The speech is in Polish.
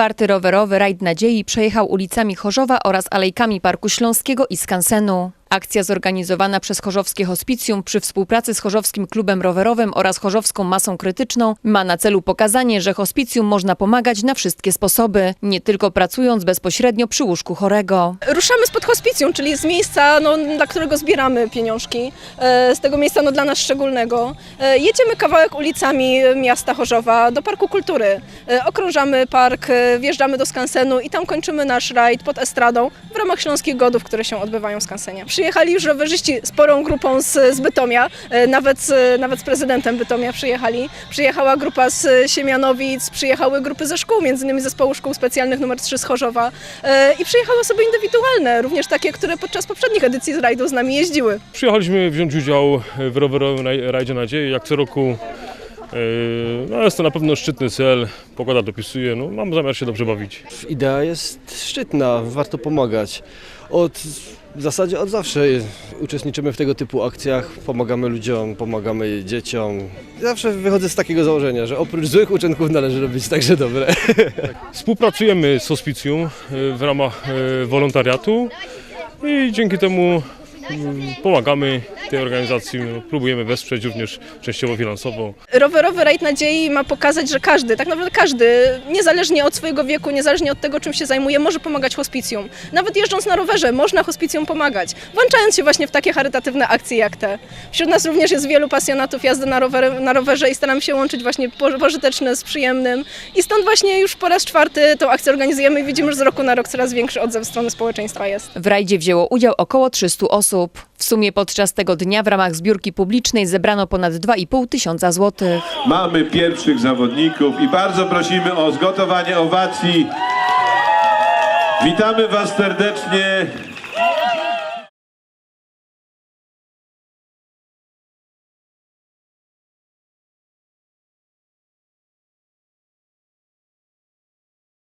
Czwarty rowerowy rajd nadziei przejechał ulicami Chorzowa oraz alejkami Parku Śląskiego i Skansenu. Akcja zorganizowana przez Chorzowskie Hospicjum przy współpracy z Chorzowskim Klubem Rowerowym oraz Chorzowską Masą Krytyczną ma na celu pokazanie, że hospicjum można pomagać na wszystkie sposoby, nie tylko pracując bezpośrednio przy łóżku chorego. Ruszamy spod hospicjum, czyli z miejsca, no, dla którego zbieramy pieniążki, e, z tego miejsca no, dla nas szczególnego. E, Jedziemy kawałek ulicami miasta Chorzowa do Parku Kultury. E, Okrążamy park, wjeżdżamy do skansenu i tam kończymy nasz rajd pod estradą w ramach Śląskich Godów, które się odbywają w skansenie. Przyjechali już rowerzyści sporą grupą z, z Bytomia, e, nawet, z- nawet z prezydentem Bytomia przyjechali. Przyjechała grupa z Siemianowic, przyjechały grupy ze szkół, między innymi zespołu szkół specjalnych numer 3 z Chorzowa e, i przyjechały osoby indywidualne, również takie, które podczas poprzednich edycji z rajdu z nami jeździły. Przyjechaliśmy wziąć udział w rowerowym raj- rajdzie nadziei, jak co roku. Yy, No jest to na pewno szczytny cel, pogoda dopisuje, no, mam zamiar się dobrze bawić. Idea jest szczytna, warto pomagać. Od, w zasadzie od zawsze uczestniczymy w tego typu akcjach, pomagamy ludziom, pomagamy dzieciom. Zawsze wychodzę z takiego założenia, że oprócz złych uczynków należy robić także dobre. Współpracujemy z Hospicjum yy, w ramach yy, wolontariatu i dzięki temu pomagamy tej organizacji, no, próbujemy wesprzeć również częściowo finansowo. Rowerowy rajd nadziei ma pokazać, że każdy, tak naprawdę każdy, niezależnie od swojego wieku, niezależnie od tego, czym się zajmuje, może pomagać hospicjum. Nawet jeżdżąc na rowerze, można hospicjum pomagać, włączając się właśnie w takie charytatywne akcje jak te. Wśród nas również jest wielu pasjonatów jazdy na, rower, na rowerze i staramy się łączyć właśnie po- pożyteczne z przyjemnym. I stąd właśnie już po raz czwarty tą akcję organizujemy i widzimy, że z roku na rok coraz większy odzew strony społeczeństwa jest. W rajdzie wzięło udział około 300 osób. W sumie podczas tego dnia w ramach zbiórki publicznej zebrano ponad 2,5 tysiąca złotych. Mamy pierwszych zawodników i bardzo prosimy o zgotowanie owacji. Witamy Was serdecznie